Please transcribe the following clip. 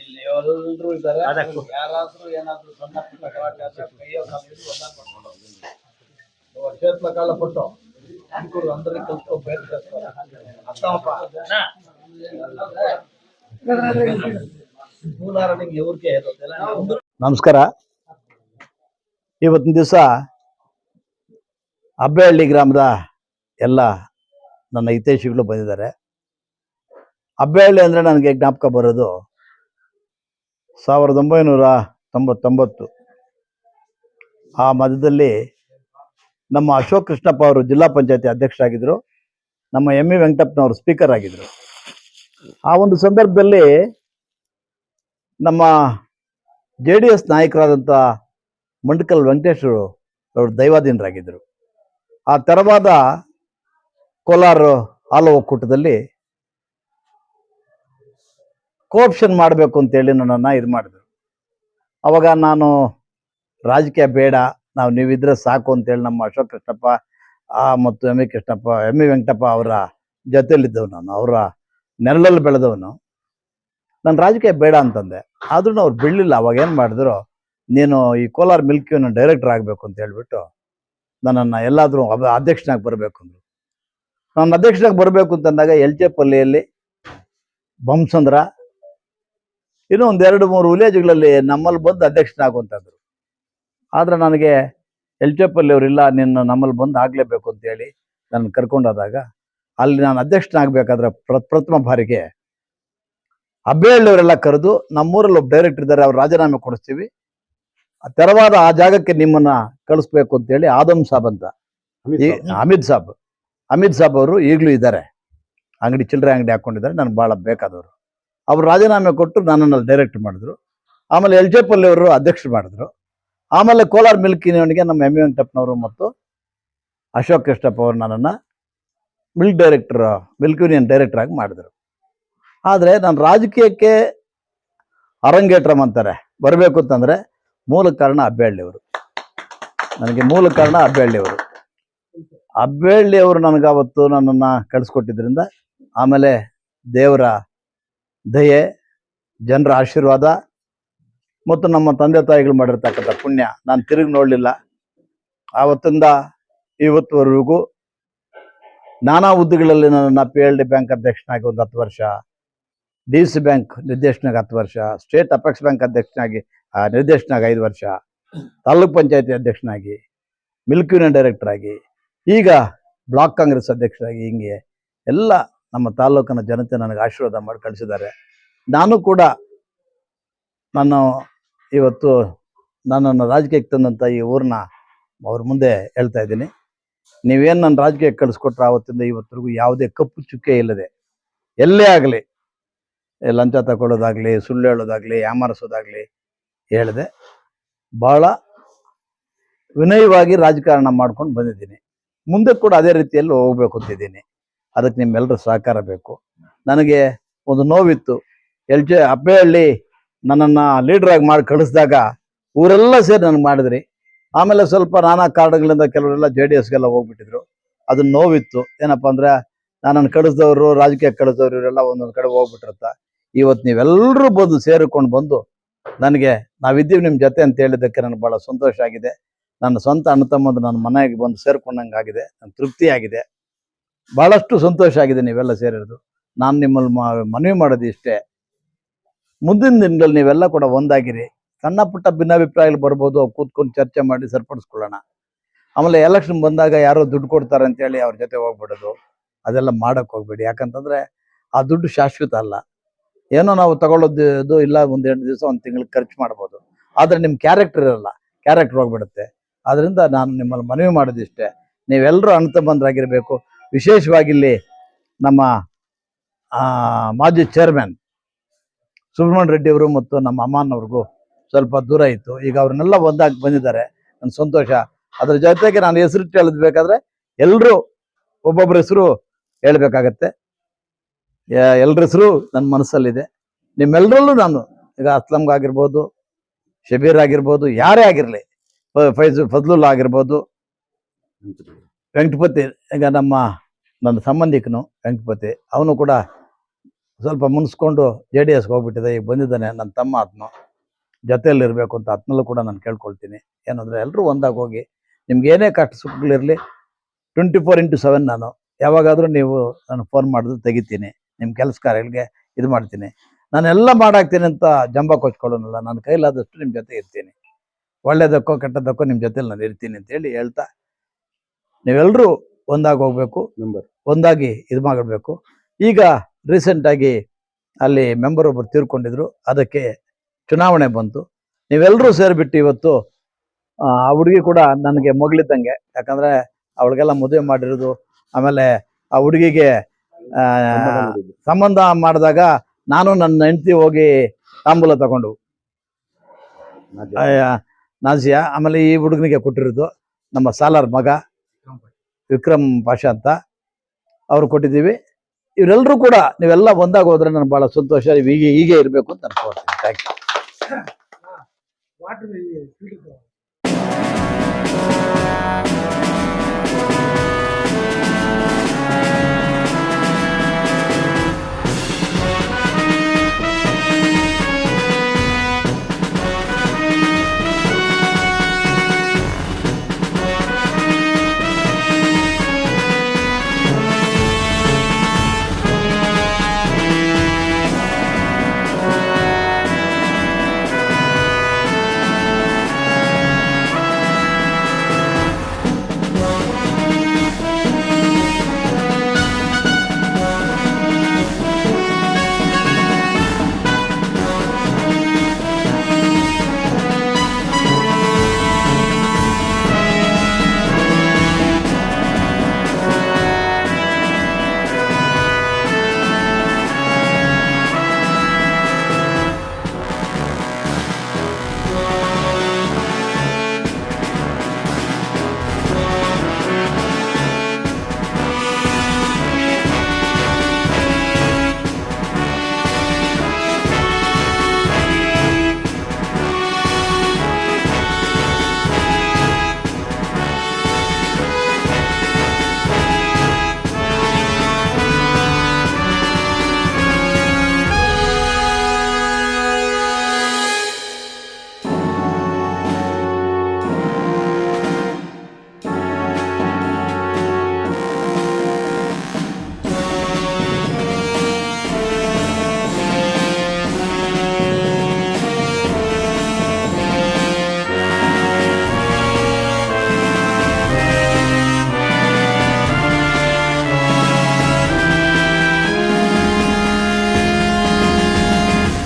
ಇಲ್ಲಿ ಎಲ್ರು ಇದ್ದಾರೆ. ಯಾರಾದ್ರೂ ಏನಾದ್ರೂ ಸಣ್ಣ ಪುಟ್ಟ ಗಲಾಟೆ ಆದ್ರೆ ಕೈಯೋ ಕಾಲು ಕೊಟ್ಟು. ಅಂಕುರು ಅಂದ್ರೆ ಬೇರೆ ನಮಸ್ಕಾರ. ಇವತ್ತಿನ ದಿವಸ ಅಬ್ಬೆಹಳ್ಳಿ ಗ್ರಾಮದ ಎಲ್ಲ ನನ್ನ ಹಿತೈಷಿಗಳು ಬಂದಿದ್ದಾರೆ. ಅಬ್ಬೆಹಳ್ಳಿ ಅಂದರೆ ನನಗೆ ಜ್ಞಾಪಕ ಬರೋದು ಸಾವಿರದ ಒಂಬೈನೂರ ತೊಂಬತ್ತೊಂಬತ್ತು. ಆ ಮಧ್ಯದಲ್ಲಿ ನಮ್ಮ ಅಶೋಕ್ ಕೃಷ್ಣಪ್ಪ ಅವರು ಜಿಲ್ಲಾ ಪಂಚಾಯತಿ ಅಧ್ಯಕ್ಷರಾಗಿದ್ದರು ನಮ್ಮ ಎಂ ಇ ವೆಂಕಟಪ್ಪನವರು ಸ್ಪೀಕರ್ ಆಗಿದ್ದರು ಆ ಒಂದು ಸಂದರ್ಭದಲ್ಲಿ ನಮ್ಮ ಜೆ ಡಿ ಎಸ್ ನಾಯಕರಾದಂಥ ಮಂಡಕಲ್ ವೆಂಕಟೇಶ್ವರು ಅವರು ದೈವಾಧೀನರಾಗಿದ್ದರು. ಆ ತೆರವಾದ ಕೋಲಾರ ಹಾಲು ಒಕ್ಕೂಟದಲ್ಲಿ ಕೋಪ್ಷನ್ ಮಾಡಬೇಕು ಅಂತೇಳಿ ನನ್ನನ್ನು ಇದು ಮಾಡಿದ್ರು. ಅವಾಗ ನಾನು ರಾಜಕೀಯ ಬೇಡ, ನಾವು ನೀವಿದ್ರೆ ಸಾಕು ಅಂತೇಳಿ ನಮ್ಮ ಅಶೋಕ್ ಕೃಷ್ಣಪ್ಪ ಮತ್ತು M E Krishnappa M E Venkatappa ಅವರ ಜೊತೆಯಲ್ಲಿದ್ದವು ನಾನು, ಅವರ ನೆರಳಲ್ಲಿ ಬೆಳೆದವನು ನಾನು ರಾಜಕೀಯ ಬೇಡ ಅಂತಂದೆ. ಆದ್ರೂ ಅವ್ರು ಬಿಡಲಿಲ್ಲ. ಅವಾಗ ಏನು ಮಾಡಿದ್ರು, ನೀನು ಈ ಕೋಲಾರ ಮಿಲ್ಕಿಯನ್ನು ಡೈರೆಕ್ಟರ್ ಆಗಬೇಕು ಅಂತ ಹೇಳ್ಬಿಟ್ಟು ನನ್ನನ್ನು ಎಲ್ಲಾದರೂ ಅಧ್ಯಕ್ಷನಾಗಿ ಬರಬೇಕು ಅಂದರು. ನಾನು ಅಧ್ಯಕ್ಷನಾಗಿ ಬರಬೇಕು ಅಂತಂದಾಗ ಎಲ್ಚೆಪಲ್ಲಿಯಲ್ಲಿ ಬಂಸಂದ್ರ ಇನ್ನೂ ಒಂದು ಎರಡು ಮೂರು ವಿಲೇಜ್ಗಳಲ್ಲಿ ನಮ್ಮಲ್ಲಿ ಬಂದು ಅಧ್ಯಕ್ಷನಾಗುವಂಥದ್ರು ಆದರೆ ನನಗೆ ಎಲ್ಚೆಪಲ್ಲಿ ಅವರಿಲ್ಲ ನಿನ್ನ ನಮ್ಮಲ್ಲಿ ಬಂದು ಆಗಲೇಬೇಕು ಅಂತೇಳಿ ನನ್ನ ಕರ್ಕೊಂಡೋದಾಗ ಅಲ್ಲಿ ನಾನು ಅಧ್ಯಕ್ಷನಾಗಬೇಕಾದ್ರೆ ಪ್ರ ಪ್ರಥಮ ಬಾರಿಗೆ ಅಬ್ಬೆಹಳ್ಳಿಯವರೆಲ್ಲ ಕರೆದು ನಮ್ಮೂರಲ್ಲಿ ಒಬ್ಬ ಡೈರೆಕ್ಟರ್ ಇದ್ದಾರೆ ಅವ್ರು ರಾಜೀನಾಮೆ ಕೊಡಿಸ್ತೀವಿ. ಆ ತೆರವಾದ ಆ ಜಾಗಕ್ಕೆ ನಿಮ್ಮನ್ನ ಕಳಿಸ್ಬೇಕು ಅಂತೇಳಿ ಆದಮ್ ಸಾಬ್ ಅಂತ. ಅಮಿತ್ ಸಾಬ್. ಅಮಿತ್ ಸಾಬ್ ಅವರು ಈಗಲೂ ಇದ್ದಾರೆ. ಅಂಗಡಿ ಚಿಲ್ಲರೆ ಅಂಗಡಿ ಹಾಕೊಂಡಿದ್ದಾರೆ. ನನಗೆ ಭಾಳ ಬೇಕಾದವರು. ಅವರು ರಾಜೀನಾಮೆ ಕೊಟ್ಟು ನನ್ನನ್ನು ಡೈರೆಕ್ಟ್ ಮಾಡಿದ್ರು. ಆಮೇಲೆ ಎಲ್ ಜೆ ಪಲ್ಲಿ ಅವರು ಅಧ್ಯಕ್ಷರು ಮಾಡಿದ್ರು. ಆಮೇಲೆ ಕೋಲಾರ ಮಿಲ್ಕ್ ಯೂನಿಯನ್ಗೆ ನಮ್ಮ ಎಂ ವೆಂಕಟಪ್ಪನವರು ಮತ್ತು ಅಶೋಕ್ ಕೃಷ್ಣಪ್ಪ ಅವರು ನನ್ನನ್ನು milk director milk union director ಆಗಿ ಮಾಡಿದ್ರು. ಆದರೆ ನಾನು ರಾಜಕೀಯಕ್ಕೆ ಅರಂಗೇಟ್ರಮ್ ಅಂತಾರೆ. ಬರಬೇಕು ಅಂತಂದರೆ ಮೂಲ ಕಾರಣ ಅಬ್ಬೆಹಳ್ಳಿಯವರು ನನಗೆ ಮೂಲ ಕಾರಣ ಅಬ್ಬೆಹಳ್ಳಿಯವರು ಅಬ್ಬೆಹಳ್ಳಿಯವರು ನನಗೆ ನನಗಾವತ್ತು ನನ್ನನ್ನು ಕಳಿಸ್ಕೊಟ್ಟಿದ್ದರಿಂದ ಆಮೇಲೆ ದೇವರ ದಯೆ, ಜನರ ಆಶೀರ್ವಾದ ಮತ್ತು ನಮ್ಮ ತಂದೆ ತಾಯಿಗಳು ಮಾಡಿರ್ತಕ್ಕಂಥ ಪುಣ್ಯ ನಾನು ತಿರುಗಿ ನೋಡಲಿಲ್ಲ. ಆವತ್ತಿಂದ ಇವತ್ತುವರೆಗೂ ನಾನಾ ಹುದ್ದೆಗಳಲ್ಲಿ ನನ್ನನ್ನು ಪಿ ಎಲ್ ಡಿ ಬ್ಯಾಂಕ್ ಅಧ್ಯಕ್ಷನಾಗಿ ಒಂದು ಹತ್ತು ವರ್ಷ ಡಿ ಸಿ ಬ್ಯಾಂಕ್ ನಿರ್ದೇಶನಾಗಿ ಹತ್ತು ವರ್ಷ ಸ್ಟೇಟ್ ಅಪೆಕ್ಸ್ ಬ್ಯಾಂಕ್ ಅಧ್ಯಕ್ಷನಾಗಿ ನಿರ್ದೇಶನಾಗಿ ಐದು ವರ್ಷ, ತಾಲೂಕ್ ಪಂಚಾಯತಿ ಅಧ್ಯಕ್ಷನಾಗಿ ಮಿಲ್ಕ್ ಯೂನಿಯನ್ ಡೈರೆಕ್ಟರ್ ಆಗಿ ಈಗ ಬ್ಲಾಕ್ ಕಾಂಗ್ರೆಸ್ ಅಧ್ಯಕ್ಷರಾಗಿ ಹಿಂಗೆ ಎಲ್ಲ ನಮ್ಮ ತಾಲೂಕಿನ ಜನತೆ ನನಗೆ ಆಶೀರ್ವಾದ ಮಾಡಿ ಕಳಿಸಿದ್ದಾರೆ. ನಾನು ಕೂಡ ನಾನು ಇವತ್ತು ನನ್ನನ್ನು ರಾಜಕೀಯಕ್ಕೆ ತಂದಂಥ ಈ ಊರನ್ನ ಅವ್ರ ಮುಂದೆ ಹೇಳ್ತಾ ಇದ್ದೀನಿ. ನೀವೇನು ನನ್ನ ರಾಜಕೀಯಕ್ಕೆ ಕಳಿಸ್ಕೊಟ್ರೆ ಆವತ್ತಿಂದ ಇವತ್ತಿಗೂ ಯಾವುದೇ ಕಪ್ಪು ಚುಕ್ಕೆ ಇಲ್ಲದೆ ಎಲ್ಲೇ ಆಗಲಿ ಲಂಚ ತಗೊಳ್ಳೋದಾಗಲಿ, ಸುಳ್ಳು ಹೇಳೋದಾಗಲಿ, ಯಾಮಾರಿಸೋದಾಗಲಿ ಹೇಳಿದೆ. ಭಾಳ ವಿನಯವಾಗಿ ರಾಜಕಾರಣ ಮಾಡ್ಕೊಂಡು ಬಂದಿದ್ದೀನಿ. ಮುಂದೆ ಕೂಡ ಅದೇ ರೀತಿಯಲ್ಲಿ ಹೋಗ್ಬೇಕು ಅಂತಿದ್ದೀನಿ ಅದಕ್ಕೆ ನಿಮ್ಮೆಲ್ಲರ ಸಹಕಾರ ಬೇಕು. ನನಗೆ ಒಂದು ನೋವಿತ್ತು. ಎಲ್ ಜೆ ಅಬ್ಬೆಹಳ್ಳಿ ನನ್ನನ್ನು ಲೀಡ್ರಾಗಿ ಮಾಡಿ ಕಳಿಸಿದಾಗ ಊರೆಲ್ಲ ಸೇರಿ ನನಗೆ ಮಾಡಿದ್ರಿ. ಆಮೇಲೆ ಸ್ವಲ್ಪ ನಾನಾ ಕಾರಣಗಳಿಂದ ಕೆಲವರೆಲ್ಲ ಜೆ ಡಿ ಎಸ್ಗೆಲ್ಲ ಹೋಗ್ಬಿಟ್ಟಿದ್ರು. ಅದು ನೋವಿತ್ತು. ಏನಪ್ಪ ಅಂದ್ರೆ ನಾನನ್ನು ಕಳಿಸಿದವರು, ರಾಜಕೀಯ ಕಳಿಸಿದವರು ಇವರೆಲ್ಲ ಒಂದೊಂದು ಕಡೆ ಹೋಗ್ಬಿಟ್ಟಿರುತ್ತ. ಇವತ್ತು ನೀವೆಲ್ಲರೂ ಬಂದು ಸೇರಿಕೊಂಡು ಬಂದು ನನಗೆ ನಾವಿದ್ದೀವಿ ನಿಮ್ಮ ಜೊತೆ ಅಂತ ಹೇಳಿದ್ದಕ್ಕೆ ನನಗೆ ಭಾಳ ಸಂತೋಷ ಆಗಿದೆ. ನನ್ನ ಸ್ವಂತ ಅಣ್ಣ ತಮ್ಮಂದು ನನ್ನ ಮನೆಗೆ ಬಂದು ಸೇರ್ಕೊಂಡಂಗೆ ಆಗಿದೆ ನನ್ನ ತೃಪ್ತಿ ಆಗಿದೆ ಭಾಳಷ್ಟು ಸಂತೋಷ ಆಗಿದೆ ನೀವೆಲ್ಲ ಸೇರಿರೋದು. ನಾನು ನಿಮ್ಮಲ್ಲಿ ಮನವಿ ಮಾಡೋದು ಇಷ್ಟೇ. ಮುಂದಿನ ದಿನಗಳಲ್ಲಿ ನೀವೆಲ್ಲ ಕೂಡ ಒಂದಾಗಿರಿ. ಸಣ್ಣ ಪುಟ್ಟ ಭಿನ್ನಾಭಿಪ್ರಾಯಗಳು ಬರ್ಬೋದು ಅವ್ರು ಕೂತ್ಕೊಂಡು ಚರ್ಚೆ ಮಾಡಿ ಸರಿಪಡಿಸ್ಕೊಳ್ಳೋಣ. ಆಮೇಲೆ ಎಲೆಕ್ಷನ್ ಬಂದಾಗ ಯಾರೋ ದುಡ್ಡು ಕೊಡ್ತಾರೆ ಅಂತೇಳಿ ಅವ್ರ ಜೊತೆ ಹೋಗ್ಬಿಡೋದು. ಅದೆಲ್ಲ ಮಾಡೋಕ್ಕೆ ಹೋಗ್ಬೇಡಿ. ಯಾಕಂತಂದ್ರೆ ಆ ದುಡ್ಡು ಶಾಶ್ವತ ಅಲ್ಲ. ಏನೋ ನಾವು ತಗೊಳ್ಳೋದು ಇಲ್ಲ ಒಂದು ಎರಡು ದಿವಸ, ಒಂದು ತಿಂಗಳಿಗೆ ಖರ್ಚು ಮಾಡ್ಬೋದು. ಆದರೆ ನಿಮ್ಮ ಕ್ಯಾರೆಕ್ಟರ್ ಇರಲ್ಲ. ಕ್ಯಾರೆಕ್ಟರ್ ಹೋಗ್ಬಿಡುತ್ತೆ. ಆದ್ರಿಂದ ನಾನು ನಿಮ್ಮಲ್ಲಿ ಮನವಿ ಮಾಡೋದಿಷ್ಟೇ ನೀವೆಲ್ಲರೂ ಅಣ್ಣ ತಮ್ಮಂದ್ರಾಗಿರ್ಬೇಕು ವಿಶೇಷವಾಗಿ ಇಲ್ಲಿ ನಮ್ಮ ಮಾಜಿ ಚೇರ್ಮನ್ ಸುಬ್ರಹ್ಮಣ್ಯ ರೆಡ್ಡಿ ಅವರು ಮತ್ತು ನಮ್ಮ ಅಮ್ಮನವ್ರಿಗೂ ಸ್ವಲ್ಪ ದೂರ ಇತ್ತು. ಈಗ ಅವ್ರನ್ನೆಲ್ಲ ಒಂದಾಗಿ ಬಂದಿದ್ದಾರೆ. ನನ್ನ ಸಂತೋಷ. ಅದ್ರ ಜೊತೆಗೆ ನಾನು ಹೆಸರಿಟ್ಟು ಹೇಳದ್ ಬೇಕಾದ್ರೆ ಎಲ್ಲರೂ ಒಬ್ಬೊಬ್ಬರ ಹೆಸರು ಹೇಳ್ಬೇಕಾಗತ್ತೆ. ಎಲ್ಲರ ಹೆಸರು ನನ್ನ ಮನಸ್ಸಲ್ಲಿದೆ. ನಿಮ್ಮೆಲ್ಲರಲ್ಲೂ ನಾನು ಈಗ ಅಸ್ಲಂಗ್ ಆಗಿರ್ಬೋದು ಶಬೀರ್ ಆಗಿರ್ಬೋದು, ಯಾರೇ ಆಗಿರಲಿ ಫೈಜ್, ಫಜ್ಲುಲ್ ಆಗಿರ್ಬೋದು. ವೆಂಕಟಪತಿ, ಈಗ ನಮ್ಮ, ನನ್ನ ಸಂಬಂಧಿಕನು ವೆಂಕಟಪತಿ, ಅವನು ಕೂಡ ಸ್ವಲ್ಪ ಮುನಿಸ್ಕೊಂಡು ಜೆ ಡಿ ಎಸ್ಗೆ ಹೋಗ್ಬಿಟ್ಟಿದೆ, ಈಗ ಬಂದಿದ್ದಾನೆ, ನನ್ನ ತಮ್ಮ ಆತ್ಮ. ಜೊತೆಯಲ್ಲಿ ಇರಬೇಕು ಅಂತ ಆತ್ಮಲ್ಲೂ ಕೂಡ ನಾನು ಕೇಳ್ಕೊಳ್ತೀನಿ. ಏನಂದರೆ ಎಲ್ಲರೂ ಒಂದಾಗಿ ಹೋಗಿ, ನಿಮ್ಗೆ ಏನೇ ಕಷ್ಟ ಸುಖಗಳಿರಲಿ ಟ್ವೆಂಟಿ ಫೋರ್ ಇಂಟು ಸೆವೆನ್ ನಾನು, ಯಾವಾಗಾದರೂ ನೀವು ನಾನು ಫೋನ್ ಮಾಡಿದ್ರು ತೆಗಿತೀನಿ, ನಿಮ್ಮ ಕೆಲಸ ಕಾರ್ಯಗಳಿಗೆ ಇದು ಮಾಡ್ತೀನಿ. ನಾನೆಲ್ಲ ಮಾಡಾಕ್ತೀನಿ ಅಂತ ಜಂಬ ಕೊಚ್ಕೊಳ್ಳೋನಲ್ಲ, ನನ್ನ ಕೈಲಾದಷ್ಟು ನಿಮ್ಮ ಜೊತೆ ಇರ್ತೀನಿ. ಒಳ್ಳೇದಕ್ಕೋ ಕೆಟ್ಟದಕ್ಕೋ ನಿಮ್ಮ ಜೊತೆಲಿ ನಾನು ಇರ್ತೀನಿ ಅಂತ ಹೇಳಿ ಹೇಳ್ತಾ ನೀವೆಲ್ಲರೂ ಒಂದಾಗಿ ಹೋಗ್ಬೇಕು ಮೆಂಬರ್ ಒಂದಾಗಿ ಇದು ಮಾಡಬೇಕು. ಈಗ ರೀಸೆಂಟಾಗಿ ಅಲ್ಲಿ ಮೆಂಬರ್ ಒಬ್ಬರು ತೀರ್ಕೊಂಡಿದ್ರು ಅದಕ್ಕೆ ಚುನಾವಣೆ ಬಂತು. ನೀವೆಲ್ಲರೂ ಸೇರಿಬಿಟ್ಟು ಇವತ್ತು ಆ ಹುಡುಗಿ ಕೂಡ ನನಗೆ ಮಗಳಿದ್ದಂಗೆ ಯಾಕಂದರೆ ಅವಳಿಗೆಲ್ಲ ಮದುವೆ ಮಾಡಿರೋದು ಆಮೇಲೆ ಆ ಹುಡುಗಿಗೆ ಸಂಬಂಧ ಮಾಡಿದಾಗ ನಾನು ನನ್ನ ಹೆಂಡತಿ ಹೋಗಿ ತಾಂಬೂಲ ತಗೊಂಡು. ನಾಜಿಯಾ ಆಮೇಲೆ ಈ ಹುಡುಗನಿಗೆ ಕೊಟ್ಟಿರೋದು ನಮ್ಮ ಸಾಲಾರ್ ಮಗ, ವಿಕ್ರಮ್ ಪಾಷಾ ಅಂತ ಅವ್ರು ಕೊಟ್ಟಿದ್ದೀವಿ. ಇವರೆಲ್ಲರೂ ಕೂಡ ನೀವೆಲ್ಲ ಒಂದಾಗ ಹೋದ್ರೆ ನಾನು ಬಹಳ ಸಂತೋಷ ಹೀಗೆ ಹೀಗೆ ಇರಬೇಕು ಅಂತ ಅನ್ಕೊಳ್ತೀನಿ. Thank you